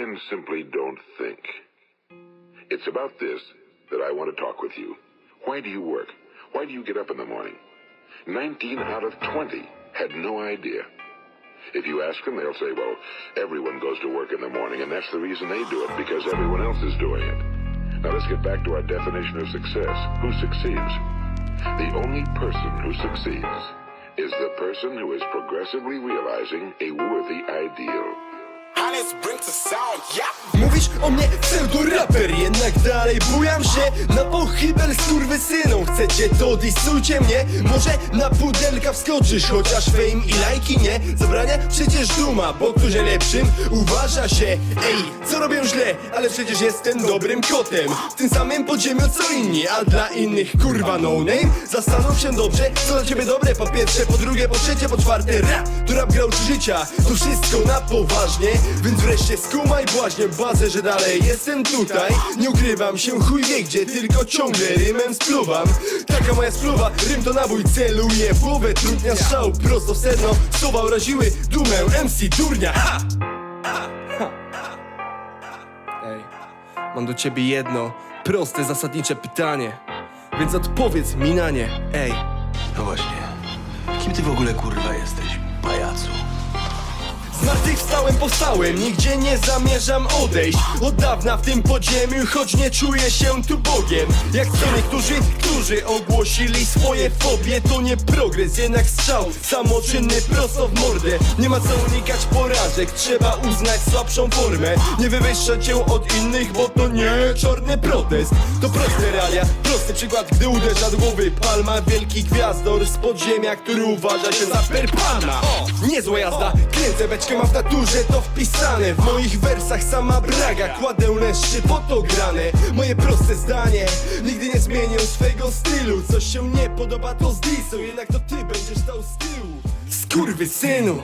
men simply don't think. It's about this that I want to talk with you. Why do you work? Why do you get up in the morning? 19 out of 20 had no idea. If you ask them, they'll say, well, everyone goes to work in the morning, and that's the reason they do it, because everyone else is doing it. Now let's get back to our definition of success. Who succeeds? The only person who succeeds is the person who is progressively realizing a worthy ideal. Mówisz o mnie pseudo-raper Jednak dalej bujam się. Na pochybel skurwysyną Chcecie to disujcie mnie? Może na pudelka wskoczysz Chociaż fame i lajki nie? Zabrania przecież duma Bo ktoś lepszym uważa się. Ej, co robię źle? Ale przecież jestem dobrym kotem. W tym samym podziemiu co inni A dla innych kurwa no name. Zastanów się dobrze Co dla ciebie dobre? Po pierwsze, po drugie, po trzecie, po czwarte Rap, to rap grał życia To wszystko na poważnie Więc wreszcie skumaj błaźnie Bazę, że dalej jestem tutaj. Nie ukrywam się chuj wie gdzie Tylko ciągle rymem spluwam. Taka moja spluwa Rym to nabój celuje w głowę Trudnia strzał prosto w sedno. Słowa uraziły dumę MC durnia. Ha! Ej, mam do ciebie jedno proste, zasadnicze pytanie. Więc odpowiedz mi na nie, ej. No właśnie. Kim ty w ogóle kurwa jesteś? Zmartwychwstałem, powstałem, nigdzie nie zamierzam odejść. Od dawna w tym podziemiu, choć nie czuję się tu Bogiem. Jak co niektórzy, którzy ogłosili swoje fobie To nie progres, jednak strzał. Samoczynny prosto w mordę. Nie ma co unikać porażek, trzeba uznać słabszą formę. Nie wywyższać się od innych, bo to nie czarny protest. To proste realia, prosty przykład, gdy uderza do głowy Palma, wielki gwiazdor z podziemia, który uważa się za perpana. Niezła jazda, kręcę mam w naturze to wpisane. W moich wersach sama braga, kładę leszcze po to grane. Moje proste zdanie, nigdy nie zmienię swego stylu. Coś się nie podoba to z disu, jednak to ty będziesz stał z tyłu. Skurwy synu